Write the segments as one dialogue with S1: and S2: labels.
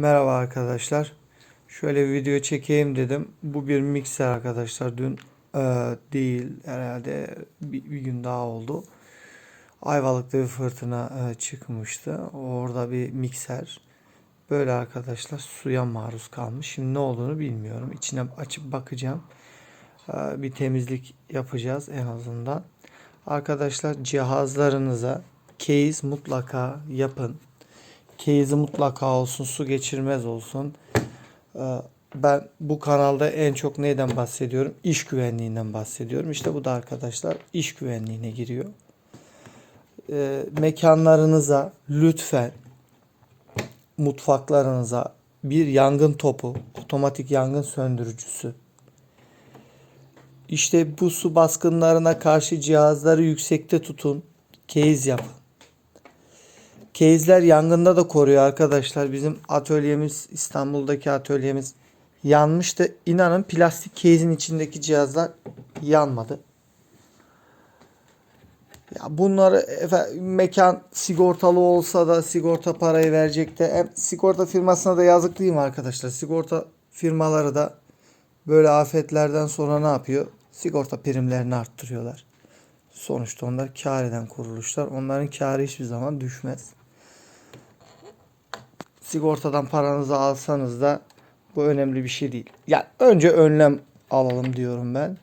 S1: Merhaba arkadaşlar. Şöyle bir video çekeyim dedim. Bu bir mikser arkadaşlar. Dün e, değil herhalde bir, bir gün daha oldu. Ayvalık'ta bir fırtına e, çıkmıştı. Orada bir mikser. Böyle arkadaşlar suya maruz kalmış. Şimdi ne olduğunu bilmiyorum. İçine açıp bakacağım. E, bir temizlik yapacağız en azından. Arkadaşlar cihazlarınıza case mutlaka yapın. Case'i mutlaka olsun, su geçirmez olsun. Ee, Ben bu kanalda en çok neyden bahsediyorum? İş güvenliğinden bahsediyorum. İşte bu da arkadaşlar iş güvenliğine giriyor. Ee, Mekanlarınıza lütfen mutfaklarınıza bir yangın topu, otomatik yangın söndürücüsü. İşte bu su baskınlarına karşı cihazları yüksekte tutun. Case yapın. Case'ler yangında da koruyor arkadaşlar. Bizim atölyemiz İstanbul'daki atölyemiz yanmıştı. İnanın plastik case'in içindeki cihazlar yanmadı. Ya bunları efe- mekan sigortalı olsa da sigorta parayı verecek de hem sigorta firmasına da yazık değil arkadaşlar? Sigorta firmaları da böyle afetlerden sonra ne yapıyor? Sigorta primlerini arttırıyorlar. Sonuçta onlar kar eden kuruluşlar. Onların karı hiçbir zaman düşmez sigortadan paranızı alsanız da bu önemli bir şey değil. Yani önce önlem alalım diyorum ben.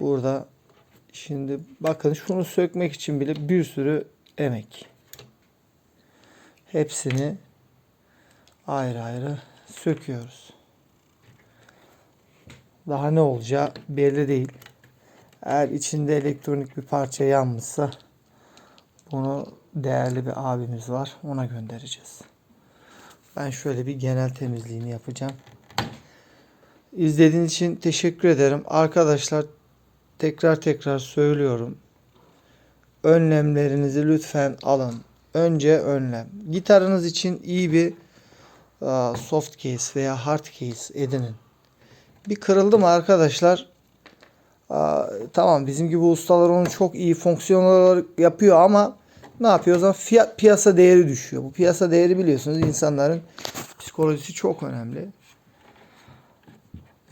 S1: Burada şimdi bakın şunu sökmek için bile bir sürü emek. Hepsini ayrı ayrı söküyoruz. Daha ne olacağı belli değil. Eğer içinde elektronik bir parça yanmışsa bunu değerli bir abimiz var. Ona göndereceğiz. Ben şöyle bir genel temizliğini yapacağım. İzlediğiniz için teşekkür ederim. Arkadaşlar tekrar tekrar söylüyorum. Önlemlerinizi lütfen alın. Önce önlem. Gitarınız için iyi bir aa, soft case veya hard case edinin. Bir kırıldı mı arkadaşlar? Aa, tamam bizim gibi ustalar onu çok iyi fonksiyon olarak yapıyor ama ne yapıyor o zaman fiyat piyasa değeri düşüyor. Bu piyasa değeri biliyorsunuz insanların psikolojisi çok önemli.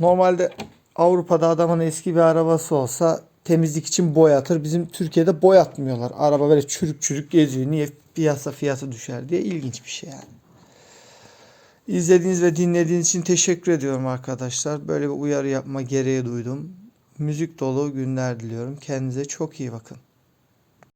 S1: Normalde Avrupa'da adamın eski bir arabası olsa temizlik için boyatır. Bizim Türkiye'de boyatmıyorlar. Araba böyle çürük çürük geziyor. Niye? Piyasa fiyatı düşer diye ilginç bir şey yani. İzlediğiniz ve dinlediğiniz için teşekkür ediyorum arkadaşlar. Böyle bir uyarı yapma gereği duydum. Müzik dolu günler diliyorum. Kendinize çok iyi bakın.